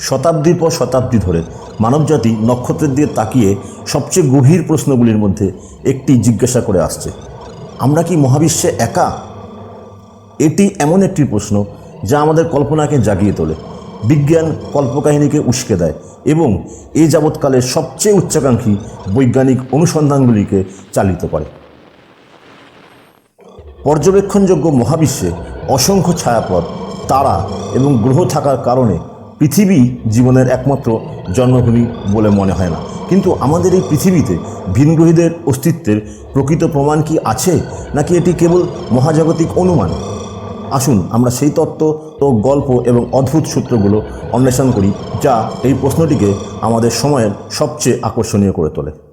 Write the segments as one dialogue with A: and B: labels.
A: শতাব্দীর পর শতাব্দী ধরে মানবজাতি নক্ষত্রের দিকে তাকিয়ে সবচেয়ে গভীর প্রশ্নগুলির মধ্যে একটি জিজ্ঞাসা করে আসছে। আমরা কি মহাবিশ্বে একা? এটি এমন একটি প্রশ্ন যা আমাদের কল্পনাকে জাগিয়ে তোলে, বিজ্ঞান কল্পকাহিনীকে উস্কে দেয় এবং এ যাবৎকালের সবচেয়ে উচ্চাকাঙ্ক্ষী বৈজ্ঞানিক অনুসন্ধানগুলিকে চালিত করে। পর্যবেক্ষণযোগ্য মহাবিশ্বে অসংখ্য ছায়াপথ, তারা এবং গ্রহ থাকার কারণে পৃথিবী জীবনের একমাত্র জন্মভূমি বলে মনে হয় না। কিন্তু আমাদের এই পৃথিবীতে ভিনগ্রহীদের অস্তিত্বের প্রকৃত প্রমাণ কি আছে? নাকি এটি কেবল মহাজাগতিক অনুমান? আসুন আমরা সেই তত্ত্ব ও গল্প এবং অদ্ভুত সূত্রগুলো অন্বেষণ করি, যা এই প্রশ্নটিকে আমাদের সময়ের সবচেয়ে আকর্ষণীয় করে তোলে।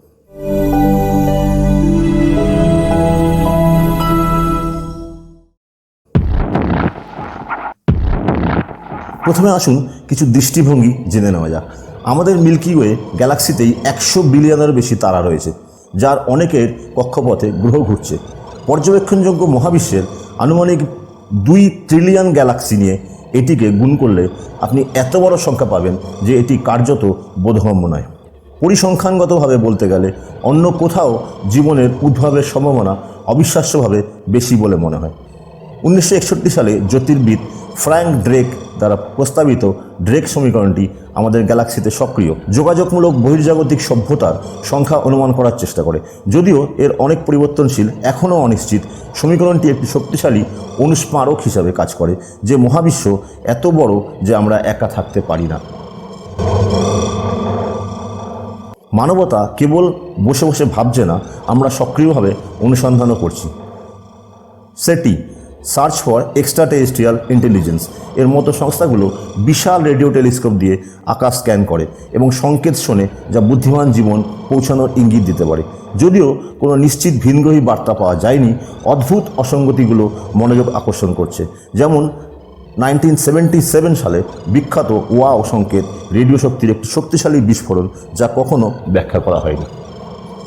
A: প্রথমে আসুন কিছু দৃষ্টিভঙ্গি জেনে নেওয়া যাক। আমাদের মিল্কি ওয়ে গ্যালাক্সিতেই একশো বিলিয়নের বেশি তারা রয়েছে, যার অনেকের কক্ষপথে গ্রহ ঘুরছে। পর্যবেক্ষণযোগ্য মহাবিশ্বের আনুমানিক দুই ট্রিলিয়ন গ্যালাক্সি নিয়ে এটিকে গুণ করলে আপনি এত বড় সংখ্যা পাবেন যে এটি কার্যত বোধগম্য নয়। পরিসংখ্যানগতভাবে বলতে গেলে অন্য কোথাও জীবনের উদ্ভবের সম্ভাবনা অবিশ্বাস্যভাবে বেশি বলে মনে হয়। উনিশশো একষট্টি সালে জ্যোতির্বিদ ফ্র্যাঙ্ক ড্রেক দ্বারা প্রস্তাবিত ড্রেক সমীকরণটি আমাদের গ্যালাক্সিতে সক্রিয়। যোগাযোগমূলক বহির্জাগতিক সভ্যতার সংখ্যা অনুমান করার চেষ্টা করে। যদিও এর অনেক পরিবর্তনশীল এখনও অনিশ্চিত। সমীকরণটি একটি শক্তিশালী অনুস্মারক হিসাবে কাজ করে, যে মহাবিশ্ব এত বড় যে আমরা একা থাকতে পারি না। মানবতা কেবল বসে বসে ভাবছে না, আমরা সক্রিয়ভাবে অনুসন্ধানও করছি। সেটি search for extraterrestrial intelligence. এর মতো সংস্থাগুলো বিশাল রেডিও টেলিস্কোপ দিয়ে আকাশ স্ক্যান করে এবং সংকেত শোনে যা বুদ্ধিমান জীবন পৌঁছানোর ইঙ্গিত দিতে পারে। যদিও কোনো নিশ্চিত ভিনগ্রহী বার্তা পাওয়া যায়নি, অদ্ভুত অসঙ্গতিগুলো মনোযোগ আকর্ষণ করছে। যেমন, নাইনটিন সালে বিখ্যাত ওয়াও সংকেত রেডিও শক্তির একটি শক্তিশালী বিস্ফোরণ যা কখনো ব্যাখ্যা করা হয়নি।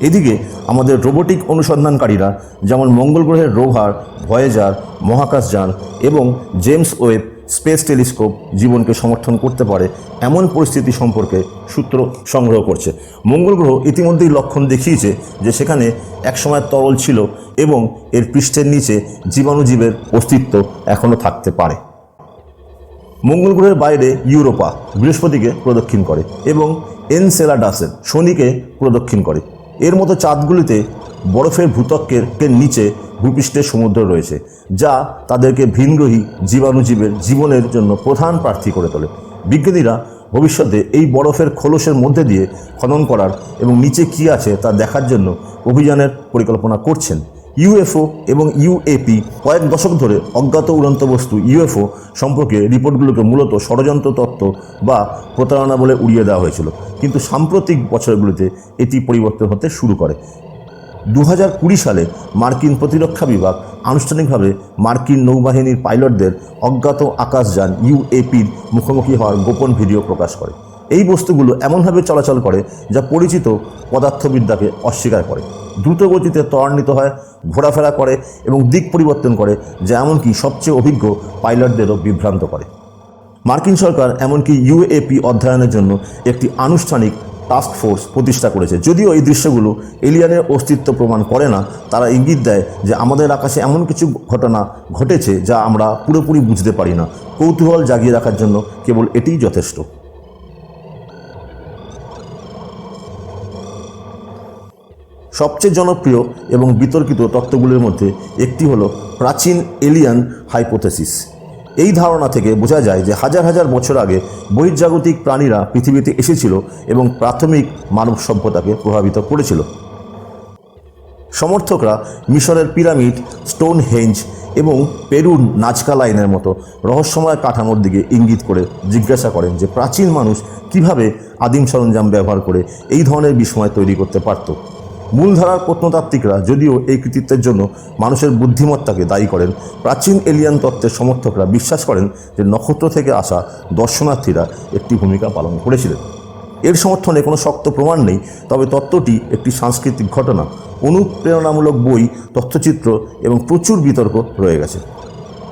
A: এদিকে আমাদের রোবোটিক অনুসন্ধানকারীরা যেমন মঙ্গল গ্রহের রোভার ভয়েজার মহাকাশযান এবং জেমস ওয়েব স্পেস টেলিস্কোপ জীবনকে সমর্থন করতে পারে, এমন পরিস্থিতি সম্পর্কে সূত্র সংগ্রহ করছে। মঙ্গল গ্রহ ইতিমধ্যেই লক্ষণ দেখিয়েছে যে সেখানে একসময় তরল ছিল এবং এর পৃষ্ঠের নিচে জীবাণুজীবের অস্তিত্ব এখনও থাকতে পারে। মঙ্গল গ্রহের বাইরে ইউরোপা বৃহস্পতিকে প্রদক্ষিণ করে এবং এনসেলাডাসের শনিকে প্রদক্ষিণ করে। এর মতো চাঁদগুলিতে বরফের ভূতকের নিচে ভূপৃষ্ঠের সমুদ্র রয়েছে, যা তাদেরকে ভিনগ্রহী জীবাণুজীবের জীবনের জন্য প্রধান প্রার্থী করে তোলে। বিজ্ঞানীরা ভবিষ্যতে এই বরফের খোলসের মধ্যে দিয়ে খনন করার এবং নিচে কী আছে তা দেখার জন্য অভিযানের পরিকল্পনা করছেন। ইউএফও এবং ইউএপি কয়েক দশক ধরে অজ্ঞাত উড়ন্ত বস্তু ইউএফও সম্পর্কে রিপোর্টগুলোকে মূলত ষড়যন্ত্র তত্ত্ব বা প্রতারণা বলে উড়িয়ে দেওয়া হয়েছিল। কিন্তু সাম্প্রতিক বছরগুলিতে এটি পরিবর্তন হতে শুরু করে। দু হাজার কুড়ি সালে মার্কিন প্রতিরক্ষা বিভাগ আনুষ্ঠানিকভাবে মার্কিন নৌবাহিনীর পাইলটদের অজ্ঞাত আকাশযান ইউএপির মুখোমুখি হওয়ার গোপন ভিডিও প্রকাশ করে। এই বস্তুগুলো এমনভাবে চলাচল করে যা পরিচিত পদার্থবিদ্যাকে অস্বীকার করে। দ্রুত গতিতে ত্বরান্বিত হয়, ঘোরাফেরা করে এবং দিক পরিবর্তন করে, যা এমনকি সবচেয়ে অভিজ্ঞ পাইলটদেরও বিভ্রান্ত করে। মার্কিন সরকার এমনকি ইউএপি অধ্যয়নের জন্য একটি আনুষ্ঠানিক টাস্ক ফোর্স প্রতিষ্ঠা করেছে। যদিও এই দৃশ্যগুলো এলিয়ানের অস্তিত্ব প্রমাণ করে না, তারা ইঙ্গিত দেয় যে আমাদের আকাশে এমন কিছু ঘটনা ঘটেছে যা আমরা পুরোপুরি বুঝতে পারি না। কৌতূহল জাগিয়ে রাখার জন্য কেবল এটিই যথেষ্ট। সবচেয়ে জনপ্রিয় এবং বিতর্কিত তত্ত্বগুলির মধ্যে একটি হলো প্রাচীন এলিয়ান হাইপোথেসিস। এই ধারণা থেকে বোঝা যায় যে হাজার হাজার বছর আগে বহির্জাগতিক প্রাণীরা পৃথিবীতে এসেছিল এবং প্রাথমিক মানব সভ্যতাকে প্রভাবিত করেছিল। সমর্থকরা মিশরের পিরামিড স্টোন হেঞ্জ এবং পেরুর নাজকা লাইনের মতো রহস্যময় কাঠামোর দিকে ইঙ্গিত করে জিজ্ঞাসা করেন যে প্রাচীন মানুষ কীভাবে আদিম সরঞ্জাম ব্যবহার করে এই ধরনের বিস্ময় তৈরি করতে পারত। মূলধারার প্রত্নতাত্ত্বিকরা যদিও এই কৃতিত্বের জন্য মানুষের বুদ্ধিমত্তাকে দায়ী করেন। প্রাচীন এলিয়ান তত্ত্বের সমর্থকরা বিশ্বাস করেন যে নক্ষত্র থেকে আসা দর্শনার্থীরা একটি ভূমিকা পালন করেছিলেন। এর সমর্থনে কোনো শক্ত প্রমাণ নেই, তবে তত্ত্বটি একটি সাংস্কৃতিক ঘটনা, অনুপ্রেরণামূলক বই, তথ্যচিত্র এবং প্রচুর বিতর্ক রয়ে গেছে।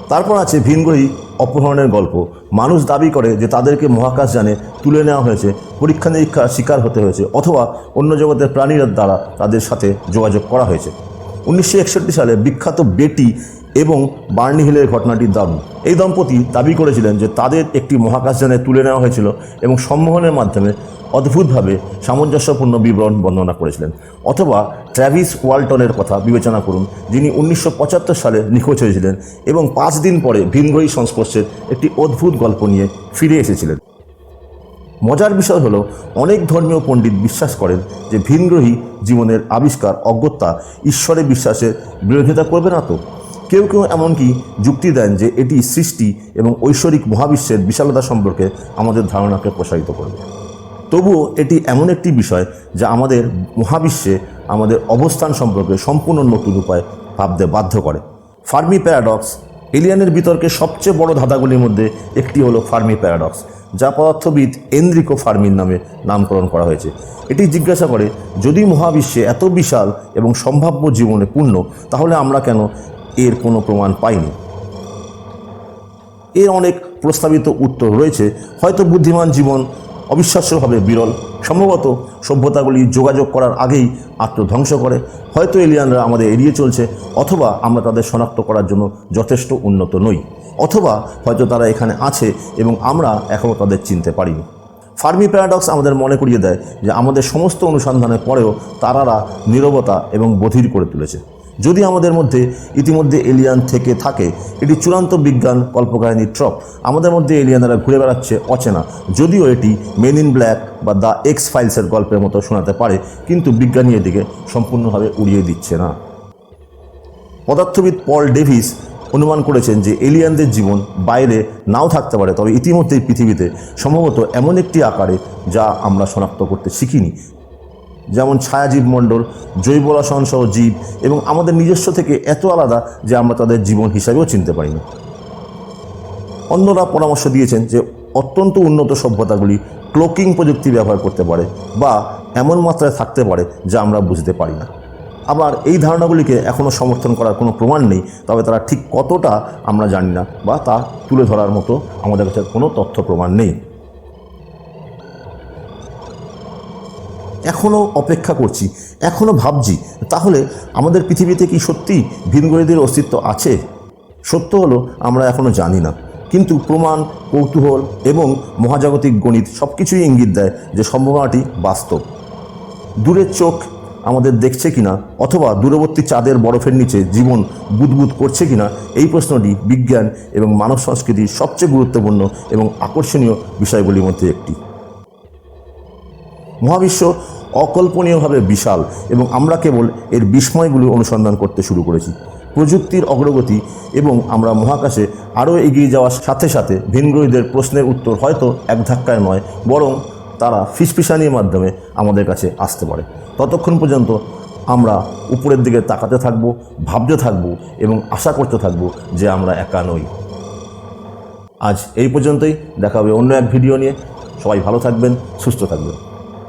A: তারপর আছে ভিনগ্রহী অপহরণের গল্প। মানুষ দাবি করে যে তাদেরকে মহাকাশ জানে তুলে নেওয়া হয়েছে। পরীক্ষা নিরীক্ষার শিকার হতে হয়েছে অথবা অন্য জগতের প্রাণীর দ্বারা তাদের সাথে যোগাযোগ করা হয়েছে। উনিশশো একষট্টি সালে বিখ্যাত বেটি এবং বার্নি হিলের ঘটনাটি দারুণ এই দম্পতি দাবি করেছিলেন যে তাদের একটি মহাকাশযানে তুলে নেওয়া হয়েছিল এবং সম্মোহনের মাধ্যমে অদ্ভুতভাবে সামঞ্জস্যপূর্ণ বিবরণ বর্ণনা করেছিলেন। অথবা ট্র্যাভিস ওয়ালটনের কথা বিবেচনা করুন, যিনি উনিশশো পঁচাত্তর সালে নিখোঁজ হয়েছিলেন এবং পাঁচ দিন পরে ভিনগ্রহী সংস্পর্শের একটি অদ্ভুত গল্প নিয়ে ফিরে এসেছিলেন। মজার বিষয় হলো, অনেক ধর্মীয় পণ্ডিত বিশ্বাস করেন যে ভিনগ্রহী জীবনের আবিষ্কার অজ্ঞতা ঈশ্বরে বিশ্বাসের বিরোধিতা করবে না তো? কেউ কেউ এমনকি যুক্তি দেন যে এটি সৃষ্টি এবং ঐশ্বরিক মহাবিশ্বের বিশালতা সম্পর্কে আমাদের ধারণাকে প্রসারিত করবে। তবুও এটি এমন একটি বিষয় যা আমাদের মহাবিশ্বে আমাদের অবস্থান সম্পর্কে সম্পূর্ণ নতুন উপায় ভাবতে বাধ্য করে। ফার্মি প্যারাডক্স, এলিয়ানের বিতর্কে সবচেয়ে বড় ধাঁধাগুলির মধ্যে একটি হলো ফার্মি প্যারাডক্স, যা পদার্থবিদ এন্দ্রিকো ফার্মির নামে নামকরণ করা হয়েছে। এটি জিজ্ঞাসা করে, যদি মহাবিশ্বে এত বিশাল এবং সম্ভাব্য জীবনে পূর্ণ, তাহলে আমরা কেন এর কোনো প্রমাণ পাইনি। এর অনেক প্রস্তাবিত উত্তর রয়েছে। হয়তো বুদ্ধিমান জীবন অবিশ্বাস্যভাবে বিরল। সম্ভবত সভ্যতাগুলি যোগাযোগ করার আগেই আত্মধ্বংস করে। হয়তো এলিয়ানরা আমাদের এড়িয়ে চলছে, অথবা আমরা তাদের শনাক্ত করার জন্য যথেষ্ট উন্নত নই, অথবা হয়তো তারা এখানে আছে এবং আমরা এখনও তাদের চিনতে পারিনি। ফার্মি প্যারাডক্স আমাদের মনে করিয়ে দেয় যে আমাদের সমস্ত অনুসন্ধানের পরেও তারারা নীরবতা এবং বধির করে তুলেছে। যদি আমাদের মধ্যে ইতিমধ্যে এলিয়ান থেকে থাকে, এটি চূড়ান্ত বিজ্ঞান কল্পকাহিনীর ট্রপ আমাদের মধ্যে এলিয়ানরা ঘুরে বেড়াচ্ছে অচেনা। যদিও এটি মেন ইন ব্ল্যাক বা দ্য এক্স ফাইলসের গল্পের মতো শোনাতে পারে, কিন্তু বিজ্ঞানী এটিকে সম্পূর্ণভাবে উড়িয়ে দিচ্ছে না। পদার্থবিদ পল ডেভিস অনুমান করেছেন যে এলিয়ানদের জীবন বাইরে নাও থাকতে পারে, তবে ইতিমধ্যেই পৃথিবীতে সম্ভবত এমন একটি আকারে যা আমরা শনাক্ত করতে শিখিনি। যেমন ছায়াজীব মণ্ডল, জৈব রসায়ন সহ জীব এবং আমাদের নিজস্ব থেকে এত আলাদা যে আমরা তাদের জীবন হিসাবেও চিনতে পারি না। অন্যরা পরামর্শ দিয়েছেন যে অত্যন্ত উন্নত সভ্যতাগুলি ক্লোকিং প্রযুক্তি ব্যবহার করতে পারে বা এমন মাত্রায় থাকতে পারে যা আমরা বুঝতে পারি না। আবার এই ধারণাগুলিকে এখনও সমর্থন করার কোনো প্রমাণ নেই, তবে তারা ঠিক কতটা আমরা জানি না বা তা তুলে ধরার মতো আমাদের কাছে কোনো তথ্য প্রমাণ নেই। এখনও অপেক্ষা করছি, এখনও ভাবছি, তাহলে আমাদের পৃথিবীতে কি সত্যি ভিনগ্রহীদের অস্তিত্ব আছে? সত্য হলো, আমরা এখনও জানি না। কিন্তু প্রমাণ, কৌতূহল এবং মহাজাগতিক গণিত সব কিছুই ইঙ্গিত দেয় যে সম্ভাবনাটি বাস্তব। দূরের চোখ আমাদের দেখছে কিনা, অথবা দূরবর্তী চাঁদের বরফের নিচে জীবন বুদবুদ করছে কিনা, এই প্রশ্নটি বিজ্ঞান এবং মানব সংস্কৃতির সবচেয়ে গুরুত্বপূর্ণ এবং আকর্ষণীয় বিষয়গুলির মধ্যে একটি। মহাবিশ্ব অকল্পনীয়ভাবে বিশাল এবং আমরা কেবল এর বিস্ময়গুলি অনুসন্ধান করতে শুরু করেছি। প্রযুক্তির অগ্রগতি এবং আমরা মহাকাশে আরও এগিয়ে যাওয়ার সাথে সাথে ভিনগ্রহীদের প্রশ্নের উত্তর হয়তো এক ধাক্কায় নয়, বরং তারা ফিসফিসানির মাধ্যমে আমাদের কাছে আসতে পারে। ততক্ষণ পর্যন্ত আমরা উপরের দিকে তাকাতে থাকব, ভাবতে থাকব এবং আশা করতে থাকব যে আমরা একা নই। আজ এই পর্যন্তই। দেখা হবে অন্য এক ভিডিও নিয়ে। সবাই ভালো থাকবেন, সুস্থ থাকবেন।